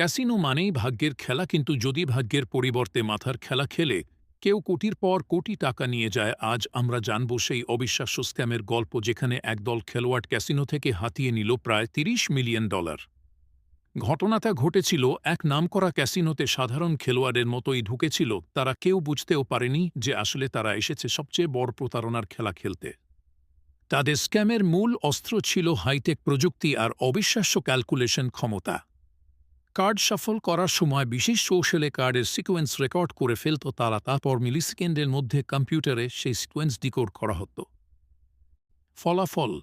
Casino মানেই ভাগ্যের খেলা, কিন্তু যদি ভাগ্যের পরিবর্তে মাথার খেলা খেলে, কেউ কোটির পর কোটি টাকা নিয়ে যায়, আজ আমরা জানব সেই অবিশ্বাস্য স্ক্যামের গল্প যেখানে একদল খেলোয়াড় ক্যাসিনো থেকে হাতিয়ে নিল প্রায় তিরিশ মিলিয়ন ডলার। ঘটনাটা ঘটেছিল এক নামকরা ক্যাসিনোতে সাধারণ খেলোয়াড়ের মতোই ঢুকেছিল, তারা কেউ বুঝতেও পারেনি যে আসলে তারা এসেছে সবচেয়ে বড় প্রতারণার খেলা খেলতে। তাদের স্ক্যামের মূল অস্ত্র ছিল হাইটেক প্রযুক্তি আর অবিশ্বাস্য ক্যালকুলেশন ক্ষমতা। কার্ড সফল করার সময় বিশেষ কৌশলে কার্ডের সিকোয়েন্স রেকর্ড করে ফেলত তারা তারপর মিলিসেকেন্ডের মধ্যে কম্পিউটারে সেই সিকোয়েন্স ডিকোড করা হতো। ফলাফল,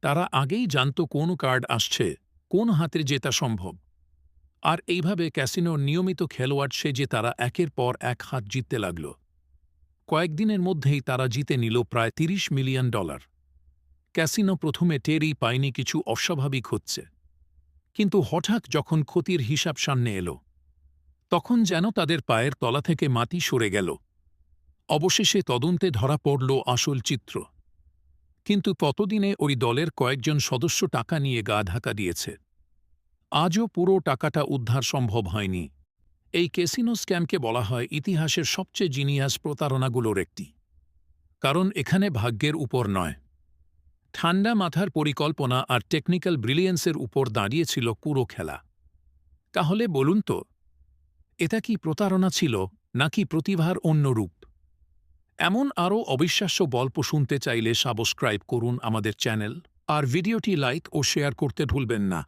তারা আগেই জানত কোন কার্ড আসছে, কোন হাতে জেতা সম্ভব। আর এইভাবে ক্যাসিনোর নিয়মিত খেলোয়াড় সে যে তারা একের পর এক হাত জিততে লাগল। কয়েকদিনের মধ্যেই তারা জিতে নিল প্রায় তিরিশ মিলিয়ন ডলার। ক্যাসিনো প্রথমে টেরই পায়নি কিছু অস্বাভাবিক হচ্ছে। কিন্তু হঠাৎ যখন ক্ষতির হিসাব সামনে এলো, তখন যেন তাদের পায়ের তলা থেকে মাটি সরে গেল। অবশেষে তদন্তে ধরা পড়ল আসল চিত্র। কিন্তু ততদিনে ওই দলের কয়েকজন সদস্য টাকা নিয়ে গা ঢাকা দিয়েছে। আজও পুরো টাকাটা উদ্ধার সম্ভব হয়নি। এই ক্যাসিনো স্ক্যামকে বলা হয় ইতিহাসের সবচেয়ে জিনিয়াস প্রতারণাগুলোর একটি। কারণ এখানে ভাগ্যের উপর নয়। ঠান্ডা মাথার পরিকল্পনা আর টেকনিক্যাল ব্রিলিয়েন্সের উপর দাঁড়িয়েছিল পুরো খেলা। তাহলে বলুন তো, এটা কি প্রতারণা ছিল নাকি প্রতিভার অন্য রূপ? এমন আরও অবিশ্বাস্য গল্প শুনতে চাইলে সাবস্ক্রাইব করুন আমাদের চ্যানেল, আর ভিডিওটি লাইক ও শেয়ার করতে ভুলবেন না।